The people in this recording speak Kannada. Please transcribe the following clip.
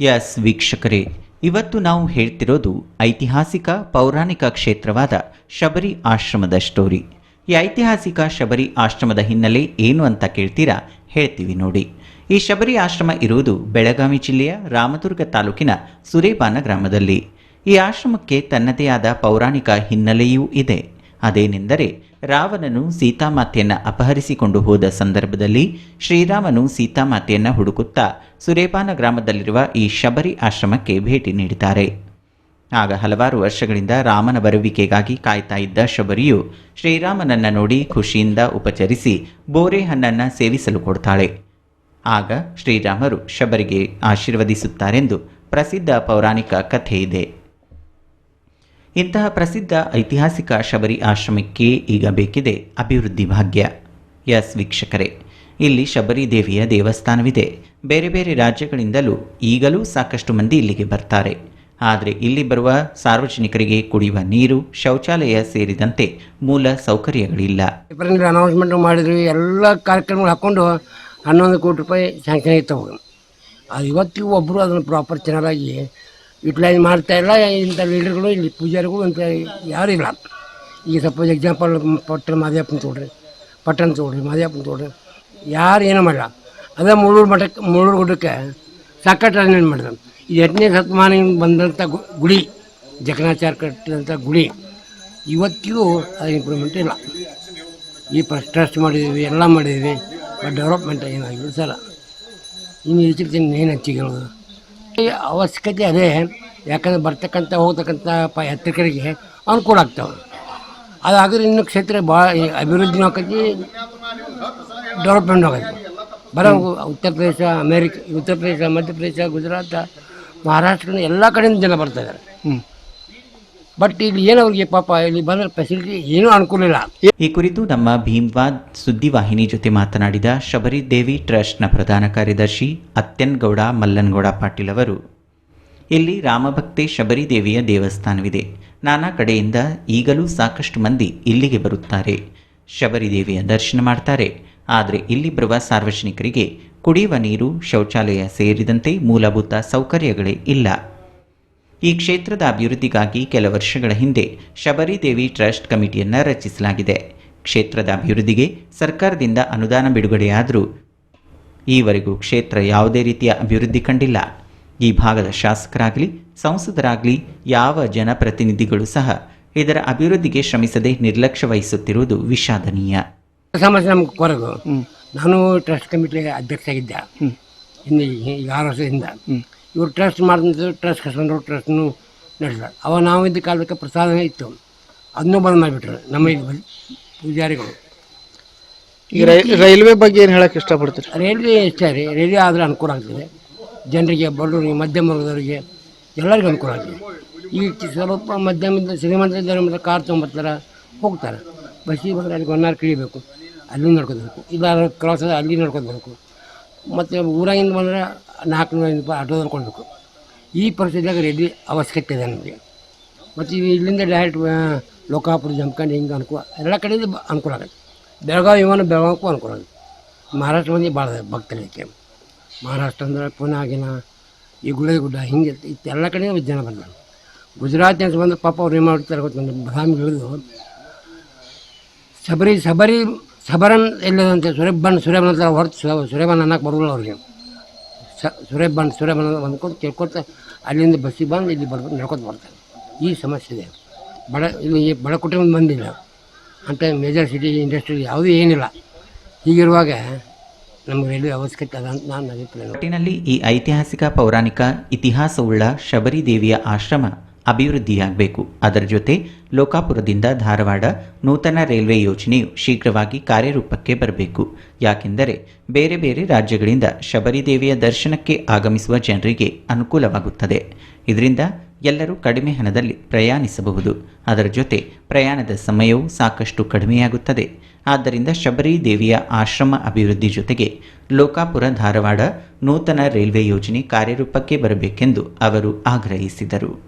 ಎಸ್, ವೀಕ್ಷಕರೇ, ಇವತ್ತು ನಾವು ಹೇಳ್ತಿರೋದು ಐತಿಹಾಸಿಕ ಪೌರಾಣಿಕ ಕ್ಷೇತ್ರವಾದ ಶಬರಿ ಆಶ್ರಮದ ಸ್ಟೋರಿ ಈ ಐತಿಹಾಸಿಕ ಶಬರಿ ಆಶ್ರಮದ ಹಿನ್ನೆಲೆ ಏನು ಅಂತ ಕೇಳ್ತೀರಾ, ಹೇಳ್ತೀವಿ ನೋಡಿ. ಈ ಶಬರಿ ಆಶ್ರಮ ಇರುವುದು ಬೆಳಗಾವಿ ಜಿಲ್ಲೆಯ ರಾಮದುರ್ಗ ತಾಲೂಕಿನ ಸುರೇಬಾನ ಗ್ರಾಮದಲ್ಲಿ. ಈ ಆಶ್ರಮಕ್ಕೆ ತನ್ನದೇ ಆದ ಪೌರಾಣಿಕ ಹಿನ್ನೆಲೆಯೂ ಇದೆ. ಅದೇನೆಂದರೆ ರಾವಣನು ಸೀತಾಮಾತೆಯನ್ನು ಅಪಹರಿಸಿಕೊಂಡು ಹೋದ ಸಂದರ್ಭದಲ್ಲಿ ಶ್ರೀರಾಮನು ಸೀತಾಮಾತೆಯನ್ನು ಹುಡುಕುತ್ತಾ ಸುರೇಪಾನ ಗ್ರಾಮದಲ್ಲಿರುವ ಈ ಶಬರಿ ಆಶ್ರಮಕ್ಕೆ ಭೇಟಿ ನೀಡಿದ್ದಾರೆ. ಆಗ ಹಲವಾರು ವರ್ಷಗಳಿಂದ ರಾಮನ ಬರುವಿಕೆಗಾಗಿ ಕಾಯ್ತಾ ಇದ್ದ ಶಬರಿಯು ಶ್ರೀರಾಮನನ್ನು ನೋಡಿ ಖುಷಿಯಿಂದ ಉಪಚರಿಸಿ ಬೋರೆ ಹಣ್ಣನ್ನು ಸೇವಿಸಲು ಕೊಡ್ತಾಳೆ. ಆಗ ಶ್ರೀರಾಮರು ಶಬರಿಗೆ ಆಶೀರ್ವದಿಸುತ್ತಾರೆಂದು ಪ್ರಸಿದ್ಧ ಪೌರಾಣಿಕ ಕಥೆ ಇದೆ. ಇಂತಹ ಪ್ರಸಿದ್ಧ ಐತಿಹಾಸಿಕ ಶಬರಿ ಆಶ್ರಮಕ್ಕೆ ಈಗ ಬೇಕಿದೆ ಅಭಿವೃದ್ಧಿ ಭಾಗ್ಯ. ಎಸ್ ವೀಕ್ಷಕರೇ, ಇಲ್ಲಿ ಶಬರಿ ದೇವಿಯ ದೇವಸ್ಥಾನವಿದೆ. ಬೇರೆ ಬೇರೆ ರಾಜ್ಯಗಳಿಂದಲೂ ಈಗಲೂ ಸಾಕಷ್ಟು ಮಂದಿ ಇಲ್ಲಿಗೆ ಬರ್ತಾರೆ. ಆದರೆ ಇಲ್ಲಿ ಬರುವ ಸಾರ್ವಜನಿಕರಿಗೆ ಕುಡಿಯುವ ನೀರು, ಶೌಚಾಲಯ ಸೇರಿದಂತೆ ಮೂಲ ಸೌಕರ್ಯಗಳಿಲ್ಲ. ಅನೌನ್ಸ್ಮೆಂಟ್ ಮಾಡಿದ್ವಿ ಎಲ್ಲ ಕಾರ್ಯಕ್ರಮಗಳು ಹಾಕೊಂಡು ಹನ್ನೊಂದು ಕೋಟಿ ರೂಪಾಯಿ ಸ್ಯಾಂಕ್ಷನ್ ಇತ್ತು. ಅದು ಇವತ್ತಿಗೂ ಒಬ್ಬರು ಅದನ್ನು ಪ್ರಾಪರ್ ಚೆನ್ನಾಗಿ ಯುಟಿಲೈಸ್ ಮಾಡ್ತಾ ಇಲ್ಲ, ಇಂಥ ಲೀಡರ್ಗಳು ಇಲ್ಲಿ ಪೂಜಾರಿಗೂ ಅಂತ ಯಾರು ಇಲ್ಲ. ಈಗ ಸಪೋಸ್ ಎಕ್ಸಾಂಪಲ್ ಪಟ್ಟಣ ಮಾದಿಯಪ್ಪನ ತೋಡ್ರಿ, ಪಟ್ಟಣ ತೋಡ್ರಿ ಮಾದಿಯಪ್ಪನ ತೋಡ್ರಿ. ಯಾರು ಏನೂ ಮಾಡಿಲ್ಲ. ಅದೇ ಮುಳ್ಳೂರು ಮಠಕ್ಕೆ, ಮುಳ್ಳೂರು ಗುಡ್ಡಕ್ಕೆ ಸಾಕಷ್ಟು ಅರೇಂಜ್ಮೆಂಟ್ ಮಾಡಿದ್ರು. ಇದು ಎಂಟನೇ ಶತಮಾನದಿಂದ ಬಂದಂಥ ಗುಡಿ, ಜಕನಾಚಾರ ಕಟ್ಟಿದಂಥ ಗುಡಿ, ಇವತ್ತಿಗೂ ಅದು ಇಂಪ್ರೂವ್ಮೆಂಟ್ ಇಲ್ಲ. ಈ ಟ್ರಸ್ಟ್ ಮಾಡಿದ್ದೀವಿ, ಎಲ್ಲ ಮಾಡಿದ್ದೀವಿ ಬಟ್ ಡೆವಲಪ್ಮೆಂಟ್ ಏನಾಗಿಲ್ಲ ಸರ್. ಇನ್ನು ಹೆಚ್ಚಿಗೆ ಏನು ಹೆಚ್ಚಿಗೆ ಹೇಳೋದು? ಈ ಅವಶ್ಯಕತೆ ಅದೇ. ಯಾಕಂದ್ರೆ ಬರ್ತಕ್ಕಂಥ ಹೋಗ್ತಕ್ಕಂಥ ಪ ಯಾತ್ರಿಕರಿಗೆ ಅನುಕೂಲ ಆಗ್ತಾವೆ. ಅದಾದ್ರೆ ಇನ್ನು ಕ್ಷೇತ್ರ ಭಾಳ ಅಭಿವೃದ್ಧಿನೂ ಆಕೈತಿ ಡೆವಲಪ್ಮೆಂಟ್ ಆಗೈತಿ ಬರೋ ಉತ್ತರ ಪ್ರದೇಶ ಅಮೇರಿಕ ಉತ್ತರ ಪ್ರದೇಶ ಮಧ್ಯಪ್ರದೇಶ ಗುಜರಾತ್ ಮಹಾರಾಷ್ಟ್ರ ಎಲ್ಲ ಕಡೆಯಿಂದ ಜನ ಬರ್ತಾ ಇದ್ದಾರೆ ಬಟ್ ಇಲ್ಲಿ ಏನು ಅವ್ರಿಗೆ ಪಾಪ ಇಲ್ಲಿ ಬಂದ್ರೆ ಫೆಸಿಲಿಟಿ ಏನೂ ಅನುಕೂಲ ಇಲ್ಲ ಈ ಕುರಿತು ನಮ್ಮ ಭೀಮ್ವಾದ್ ಸುದ್ದಿವಾಹಿನಿ ಜೊತೆ ಮಾತನಾಡಿದ ಶಬರಿ ದೇವಿ ಟ್ರಸ್ಟ್ನ ಪ್ರಧಾನ ಕಾರ್ಯದರ್ಶಿ ಅತ್ಯನ್ಗೌಡ ಮಲ್ಲನ್ಗೌಡ ಪಾಟೀಲ್ ಅವರು, ಇಲ್ಲಿ ರಾಮಭಕ್ತೆ ಶಬರಿ ದೇವಿಯ ದೇವಸ್ಥಾನವಿದೆ. ನಾನಾ ಕಡೆಯಿಂದ ಈಗಲೂ ಸಾಕಷ್ಟು ಮಂದಿ ಇಲ್ಲಿಗೆ ಬರುತ್ತಾರೆ. ಶಬರಿ ದೇವಿಯ ದರ್ಶನ ಮಾಡ್ತಾರೆ. ಆದರೆ ಇಲ್ಲಿ ಬರುವ ಸಾರ್ವಜನಿಕರಿಗೆ ಕುಡಿಯುವ ನೀರು, ಶೌಚಾಲಯ ಸೇರಿದಂತೆ ಮೂಲಭೂತ ಸೌಕರ್ಯಗಳೇ ಇಲ್ಲ. ಈ ಕ್ಷೇತ್ರದ ಅಭಿವೃದ್ಧಿಗಾಗಿ ಕೆಲ ವರ್ಷಗಳ ಹಿಂದೆ ಶಬರಿ ದೇವಿ ಟ್ರಸ್ಟ್ ಕಮಿಟಿಯನ್ನು ರಚಿಸಲಾಗಿದೆ. ಕ್ಷೇತ್ರದ ಅಭಿವೃದ್ಧಿಗೆ ಸರ್ಕಾರದಿಂದ ಅನುದಾನ ಬಿಡುಗಡೆಯಾದರೂ ಈವರೆಗೂ ಕ್ಷೇತ್ರ ಯಾವುದೇ ರೀತಿಯ ಅಭಿವೃದ್ಧಿ ಕಂಡಿಲ್ಲ. ಈ ಭಾಗದ ಶಾಸಕರಾಗಲಿ ಸಂಸದರಾಗಲಿ ಯಾವ ಜನಪ್ರತಿನಿಧಿಗಳು ಸಹ ಇದರ ಅಭಿವೃದ್ಧಿಗೆ ಶ್ರಮಿಸದೆ ನಿರ್ಲಕ್ಷ್ಯ ವಹಿಸುತ್ತಿರುವುದು ವಿಷಾದನೀಯ. ಸಮಸ್ಯೆ ನಮ್ಗೆ ಕೊರಗು. ನಾನು ಟ್ರಸ್ಟ್ ಕಮಿಟಿ ಅಧ್ಯಕ್ಷ ಆಗಿದ್ದೆ. ಹಿಂದೆ ಈಗ ಆರು ವರ್ಷದಿಂದ. ಇವರು ಟ್ರಸ್ಟ್ ಮಾಡಿದ್ರು ಟ್ರಸ್ಟ್ ಕಸ್ಕೊಂಡ್ರು ಟ್ರಸ್ಟ್ನು ನಡೆಸಿದ ಅವಾಗ ನಾವು ಇದ್ದ ಕಾಲಕ್ಕೆ ಪ್ರಸಾದ ಇತ್ತು. ಅದನ್ನೂ ಬಂದ್ ಮಾಡಿಬಿಟ್ರೆ ನಮ್ಮ ಇದು ಬಳಿ ಪೂಜಾರಿಗಳು. ಈಗ ರೈ ರೈಲ್ವೆ ಬಗ್ಗೆ ಏನು ಹೇಳಕ್ಕೆ ಇಷ್ಟಪಡ್ತೀರಿ? ರೈಲ್ವೆ ಇಷ್ಟ ರೀ. ರೈಲ್ವೆ ಆದರೆ ಅನುಕೂಲ ಆಗ್ತದೆ. ಜನರಿಗೆ ಬಡವರಿಗೆ ಮಧ್ಯಮ ವರ್ಗದವರಿಗೆ ಎಲ್ಲರಿಗೂ ಅನುಕೂಲ ಆಗ್ತದೆ. ಈಗ ಸ್ವಲ್ಪ ಮಧ್ಯಮದ ಶ್ರೀಮಂತ ಕಾರ್ ತೊಗೊಂಬರ್ತಾರೆ ಹೋಗ್ತಾರೆ. ಬಸ್ಸಿಗೆ ಬಂದರೆ ಅಲ್ಲಿ ಒನ್ ಅವರ್ ಕಳಿಬೇಕು ಅಲ್ಲಿ ನೋಡ್ಕೊಬೇಕು ಇಲ್ಲ ಕ್ರಾಸ್ ಅಲ್ಲಿ ನೋಡ್ಕೊಬೇಕು ಮತ್ತು ಊರಾಗಿಂದ ಬಂದರೆ ನಾಲ್ಕು ನೂರ ಐದು ರೂಪಾಯಿ ಆಟೋ ಕೊಡಬೇಕು ಈ ಪರಿಸ್ಥಿತಿಯಾಗ ರೆಡಿ ಅವಶ್ಯಕತೆ ಇದೆ ನಮಗೆ ಮತ್ತು ಇಲ್ಲಿಂದ ಡೈರೆಕ್ಟ್ ಲೋಕಾಪುರ ಜಮ್ಕಂಡು ಹಿಂಗೆ ಅನುಕೂಲ ಎಲ್ಲ ಕಡೆಯಿಂದ ಅನುಕೂಲ ಆಗುತ್ತೆ ಬೆಳಗಾವಿ ವಿಮಾನ ಬೆಳಗಾವಕ್ಕೂ ಅನುಕೂಲ ಆಗುತ್ತೆ ಮಹಾರಾಷ್ಟ್ರ ಮಂದಿ ಭಾಳ ಭಕ್ತರಿಗೆ ಮಹಾರಾಷ್ಟ್ರ ಅಂದ್ರೆ ಪುನಾಗಿನ ಈ ಗುಳೆ ಗುಡ್ಡ ಹಿಂಗೆ ಇತ್ತು ಎಲ್ಲ ಕಡೆ ಜನ ಬಂದರು ಗುಜರಾತ್ ಅಂತ ಬಂದು ಪಾಪ ಅವ್ರು ಏನು ಮಾಡ್ತಾರೆ ಗೊತ್ತಂದ್ರೆ ಬದಾಮಿ ಶಬರಿ ಸಬರಿ ಸಬರನ್ ಎಲ್ಲದಂತೆ ಸುರೇಬನ್ ಸುರೇಬನ್ ಅಂತ ಹೊರತು ಸುರೇಬನ್ ಅನ್ನಕ್ಕೆ ಬರೋಲ್ಲ ಅವ್ರಿಗೆ ಸ ಸುರೆ ಬಂದು ಬಂದ್ಕೊಂಡು ಕೇಳ್ಕೊತ ಅಲ್ಲಿಂದ ಬಸ್ಸಿಗೆ ಬಂದು ಇಲ್ಲಿ ಬರ್ಬೋದು ನಡ್ಕೊತ ಬರ್ತಾರೆ. ಈ ಸಮಸ್ಯೆ ಇದೆ. ಬಡ ಇಲ್ಲಿ ಬಡ ಕುಟುಂಬ ಬಂದಿಲ್ಲ ಅಂತ ಮೇಜರ್ ಸಿಟಿ ಇಂಡಸ್ಟ್ರಿ ಯಾವುದೂ ಏನಿಲ್ಲ. ಹೀಗಿರುವಾಗ ನಮಗೆ ರೈಲ್ವೆ ಅವಶ್ಯಕತೆ ಅದ ಅಂತ ನಾನು ಅಭಿಪ್ರಾಯ. ಒಟ್ಟಿನಲ್ಲಿ ಈ ಐತಿಹಾಸಿಕ ಪೌರಾಣಿಕ ಇತಿಹಾಸವುಳ್ಳ ಶಬರಿ ದೇವಿಯ ಆಶ್ರಮ ಅಭಿವೃದ್ಧಿಯಾಗಬೇಕು. ಅದರ ಜೊತೆ ಲೋಕಾಪುರದಿಂದ ಧಾರವಾಡ ನೂತನ ರೈಲ್ವೆ ಯೋಜನೆಯು ಶೀಘ್ರವಾಗಿ ಕಾರ್ಯರೂಪಕ್ಕೆ ಬರಬೇಕು. ಯಾಕೆಂದರೆ ಬೇರೆ ಬೇರೆ ರಾಜ್ಯಗಳಿಂದ ಶಬರಿ ದೇವಿಯ ದರ್ಶನಕ್ಕೆ ಆಗಮಿಸುವ ಜನರಿಗೆ ಅನುಕೂಲವಾಗುತ್ತದೆ. ಇದರಿಂದ ಎಲ್ಲರೂ ಕಡಿಮೆ ಹಣದಲ್ಲಿ ಪ್ರಯಾಣಿಸಬಹುದು. ಅದರ ಜೊತೆ ಪ್ರಯಾಣದ ಸಮಯವೂ ಸಾಕಷ್ಟು ಕಡಿಮೆಯಾಗುತ್ತದೆ. ಆದ್ದರಿಂದ ಶಬರಿ ದೇವಿಯ ಆಶ್ರಮ ಅಭಿವೃದ್ಧಿ ಜೊತೆಗೆ ಲೋಕಾಪುರ ಧಾರವಾಡ ನೂತನ ರೈಲ್ವೆ ಯೋಜನೆ ಕಾರ್ಯರೂಪಕ್ಕೆ ಬರಬೇಕೆಂದು ಅವರು ಆಗ್ರಹಿಸಿದರು.